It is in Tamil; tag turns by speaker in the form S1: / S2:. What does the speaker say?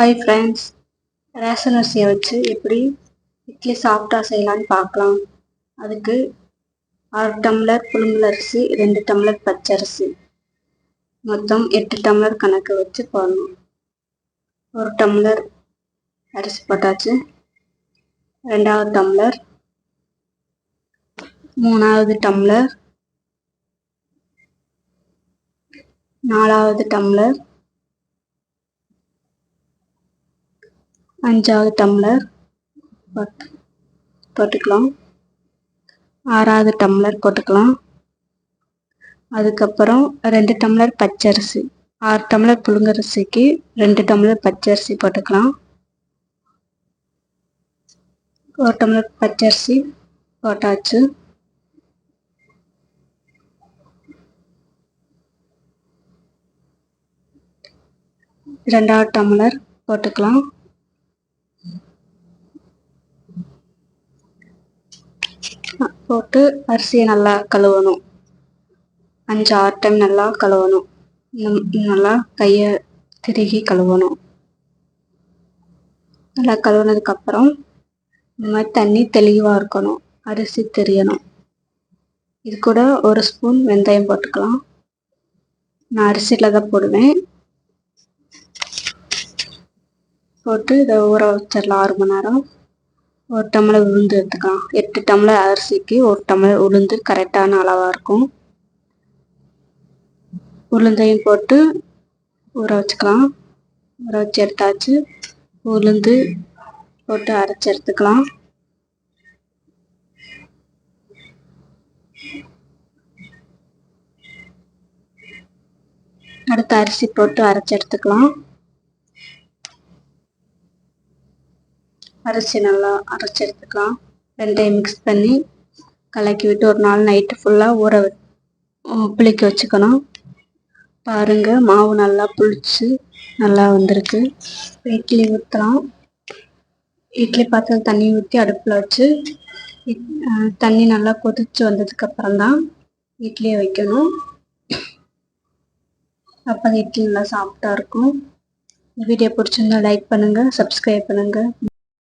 S1: ஹாய் ஃப்ரெண்ட்ஸ் ரேஷன் அரிசியை வச்சு எப்படி இட்லி சாஃப்டாக செய்யலான்னு பார்க்கலாம். அதுக்கு ஆறு டம்ளர் புழுங்கல் அரிசி ரெண்டு டம்ளர் பச்சரிசி மொத்தம் எட்டு டம்ளர் கணக்கு வச்சு போடணும். ஒரு டம்ளர் அரிசி போட்டாச்சு. ரெண்டாவது டம்ளர் மூணாவது டம்ளர் நாலாவது டம்ளர் அஞ்சாவது டம்ளர் போட்டு போட்டுக்கலாம். ஆறாவது டம்ளர் போட்டுக்கலாம். அதுக்கப்புறம் ரெண்டு டம்ளர் பச்சரிசி ஆறு டம்ளர் புழுங்கரிசிக்கு ரெண்டு டம்ளர் பச்சரிசி போட்டுக்கலாம். ஒரு டம்ளர் பச்சரிசி போட்டாச்சு. ரெண்டாவது டம்ளர் போட்டுக்கலாம். போட்டு அரிசியை நல்லா கழுவணும். அஞ்சு ஆறு டைம் நல்லா கழுவணும். நல்லா கையை திருகி கழுவணும். நல்லா கழுவுனதுக்கப்புறம் இந்த மாதிரி தண்ணி தெளிவாக இருக்கணும். அரிசி தெரியணும். இது கூட ஒரு ஸ்பூன் வெந்தயம் போட்டுக்கலாம். நான் அரிசியில் தான் போடுவேன். போட்டு இதை ஊற வச்சிடலாம் ஆறு மணி நேரம். ஒரு டம்ளர் உளுந்து எடுத்துக்கலாம். எட்டு டம்ளர் அரிசிக்கு ஒரு டம்ளர் உளுந்து கரெக்டான அளவாக இருக்கும். உளுந்தையும் போட்டு ஊற வச்சுக்கலாம். ஊற வச்சு எடுத்தாச்சு. உளுந்து போட்டு அரைச்சி எடுத்துக்கலாம். அடுத்து அரிசி போட்டு அரைச்சி எடுத்துக்கலாம். அரிசி நல்லா அரைச்சி எடுத்துக்கலாம். ரெண்டையும் மிக்ஸ் பண்ணி கலக்கி விட்டு ஒரு நாள் நைட்டு ஃபுல்லாக ஊற புளிக்க வச்சுக்கணும். பாருங்கள் மாவு நல்லா புளிச்சு நல்லா வந்திருக்கு. இட்லி ஊற்றலாம் இட்லி பாத்திரம் தண்ணி ஊற்றி அடுப்பில் வச்சு தண்ணி நல்லா கொதிச்சு வந்ததுக்கப்புறம் தான் இட்லியை வைக்கணும். அப்போ இட்லி நல்லா சாஃப்டாக இருக்கும். வீடியோ பிடிச்சிருந்தா லைக் பண்ணுங்கள் சப்ஸ்கிரைப் பண்ணுங்கள்